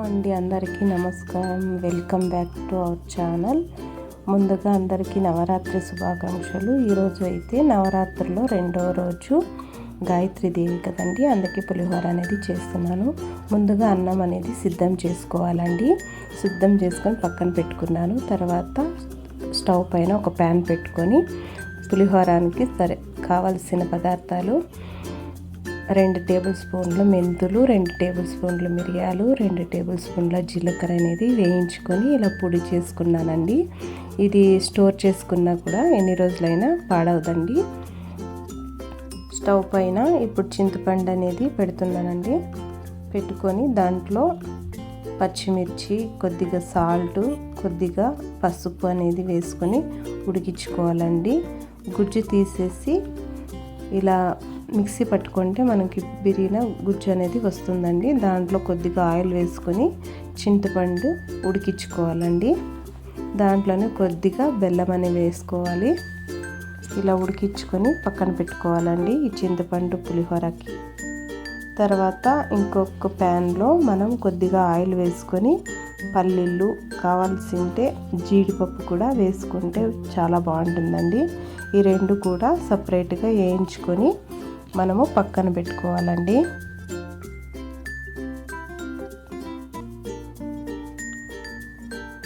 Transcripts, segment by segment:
అండి అందరికీ నమస్కారం. Welcome back to our channel. ముందుగా అందరికీ నవరాత్రి శుభాకాంక్షలు. ఈరోజు అయితే నవరాత్రిలో రెండవ రోజు గాయత్రి దేవి కదండి అందుకే పులిహోర అనేది చేస్తున్నాను. ముందుగా అన్నం అనేది సిద్ధం చేసుకోవాలండి. సిద్ధం చేసుకొని పక్కన పెట్టుకున్నాను. తర్వాత స్టవ్ పైన ఒక ప్యాన్ పెట్టుకొని పులిహోరానికి సరే కావలసిన పదార్థాలు రెండు టేబుల్ స్పూన్ల మెంతులు రెండు టేబుల్ స్పూన్ల మిరియాలు రెండు టేబుల్ స్పూన్ల జీలకర్ర అనేది వేయించుకొని ఇలా పొడి చేసుకున్నానండి. ఇది స్టోర్ చేసుకున్నా కూడా ఎన్ని రోజులైనా పాడవదండి. స్టవ్ పైన ఇప్పుడు చింతపండు అనేది పెడుతున్నానండి. పెట్టుకొని దాంట్లో పచ్చిమిర్చి కొద్దిగా సాల్ట్ కొద్దిగా పసుపు అనేది వేసుకొని ఉడికించుకోవాలండి. గుజ్జు తీసేసి ఇలా మిక్సీ పట్టుకుంటే మనకి బిరిన గుజ్జు అనేది వస్తుందండి. దాంట్లో కొద్దిగా ఆయిల్ వేసుకొని చింతపండు ఉడికించుకోవాలండి. దాంట్లోనే కొద్దిగా బెల్లం అనేది వేసుకోవాలి. ఇలా ఉడికించుకొని పక్కన పెట్టుకోవాలండి ఈ చింతపండు పులిహోరకి. తర్వాత ఇంకొక ప్యాన్లో మనం కొద్దిగా ఆయిల్ వేసుకొని పల్లీలు కావాల్సి ఉంటే జీడిపప్పు కూడా వేసుకుంటే చాలా బాగుంటుందండి. ఈ రెండు కూడా సపరేట్గా వేయించుకొని మనము పక్కన పెట్టుకోవాలండి.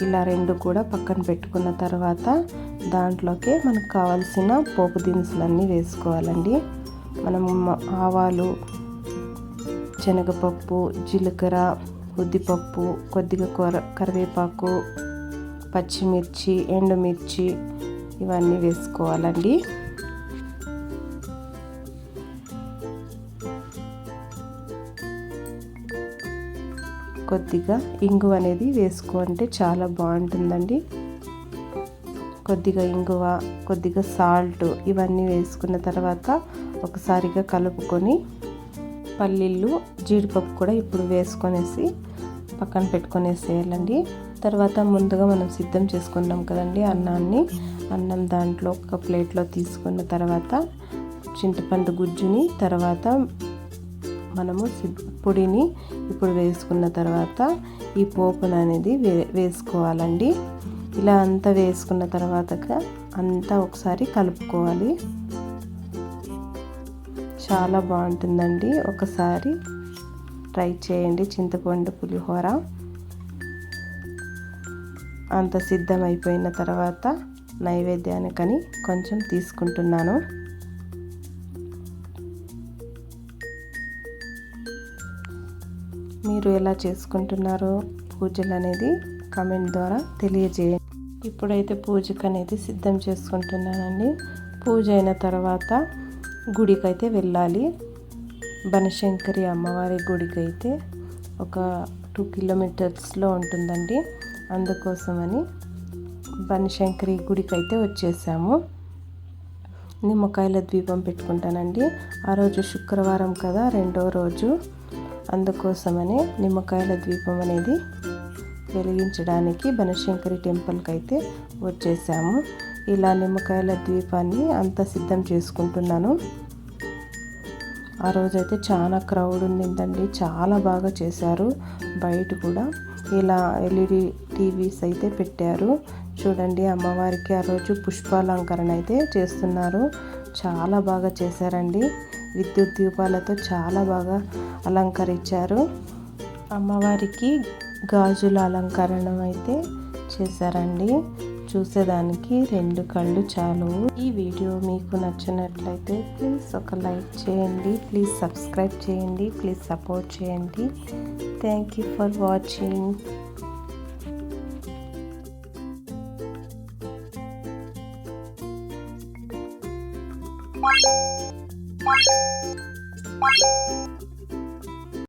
ఇలా రెండు కూడా పక్కన పెట్టుకున్న తర్వాత దాంట్లోకి మనకు కావాల్సిన పోపు దినుసులన్నీ వేసుకోవాలండి. మనము ఆవాలు శనగపప్పు జీలకర్ర ఉద్దిపప్పు కొద్దిగా కొర కరివేపాకు పచ్చిమిర్చి ఎండుమిర్చి ఇవన్నీ వేసుకోవాలండి. కొద్దిగా ఇంగువ అనేది వేసుకుంటే చాలా బాగుంటుందండి. కొద్దిగా ఇంగువ కొద్దిగా సాల్ట్ ఇవన్నీ వేసుకున్న తర్వాత ఒకసారిగా కలుపుకొని పల్లీలు జీడిపప్పు కూడా ఇప్పుడు వేసుకొనేసి పక్కన పెట్టుకొనేసేయాలండి. తర్వాత ముందుగా మనం సిద్ధం చేసుకున్నాం కదండి అన్నాన్ని. అన్నం దాంట్లో ఒక ప్లేట్లో తీసుకున్న తర్వాత చింతపండు గుజ్జుని తర్వాత మనము పొడిని ఇప్పుడు వేసుకున్న తర్వాత ఈ పోపును అనేది వే వేసుకోవాలండి. ఇలా అంతా వేసుకున్న తర్వాత అంతా ఒకసారి కలుపుకోవాలి. చాలా బాగుంటుందండి. ఒకసారి ట్రై చేయండి చింతపండు పులిహోర. అంత సిద్ధమైపోయిన తర్వాత నైవేద్యానికని కొంచెం తీసుకుంటున్నాను. మీరు ఎలా చేసుకుంటున్నారో పూజలు అనేది కామెంట్ ద్వారా తెలియజేయండి. ఇప్పుడైతే పూజకు అనేది సిద్ధం చేసుకుంటున్నానండి. పూజ అయిన తర్వాత గుడికైతే వెళ్ళాలి. బనశంకరి అమ్మవారి గుడికి అయితే ఒక టూ కిలోమీటర్స్లో ఉంటుందండి. అందుకోసమని బనశంకరి గుడికి అయితే వచ్చేసాము. నిమ్మకాయల ద్వీపం పెట్టుకుంటానండి. ఆ రోజు శుక్రవారం కదా రెండో రోజు. అందుకోసమనే నిమ్మకాయల ద్వీపం అనేది వెలిగించడానికి బనశంకరి టెంపుల్కి అయితే వచ్చేసాము. ఇలా నిమ్మకాయల ద్వీపాన్ని అంతా సిద్ధం చేసుకుంటున్నాను. ఆ రోజైతే చాలా క్రౌడ్ ఉండిందండి. చాలా బాగా చేశారు. బయట కూడా ఇలా ఎల్ఈడి టీవీస్ అయితే పెట్టారు. చూడండి అమ్మవారికి ఆ రోజు పుష్పాలంకరణ అయితే చేస్తున్నారు. చాలా బాగా చేశారండి. విద్యుత్ దీపాలతో చాలా బాగా అలంకరించారు. అమ్మవారికి గాజుల అలంకరణ అయితే చేశారండి. చూసేదానికి రెండు కళ్ళు చాలు. ఈ వీడియో మీకు నచ్చినట్లయితే ప్లీజ్ ఒక లైక్ చేయండి ప్లీజ్ సబ్స్క్రైబ్ చేయండి ప్లీజ్ సపోర్ట్ చేయండి. Thank you for watching ピッ!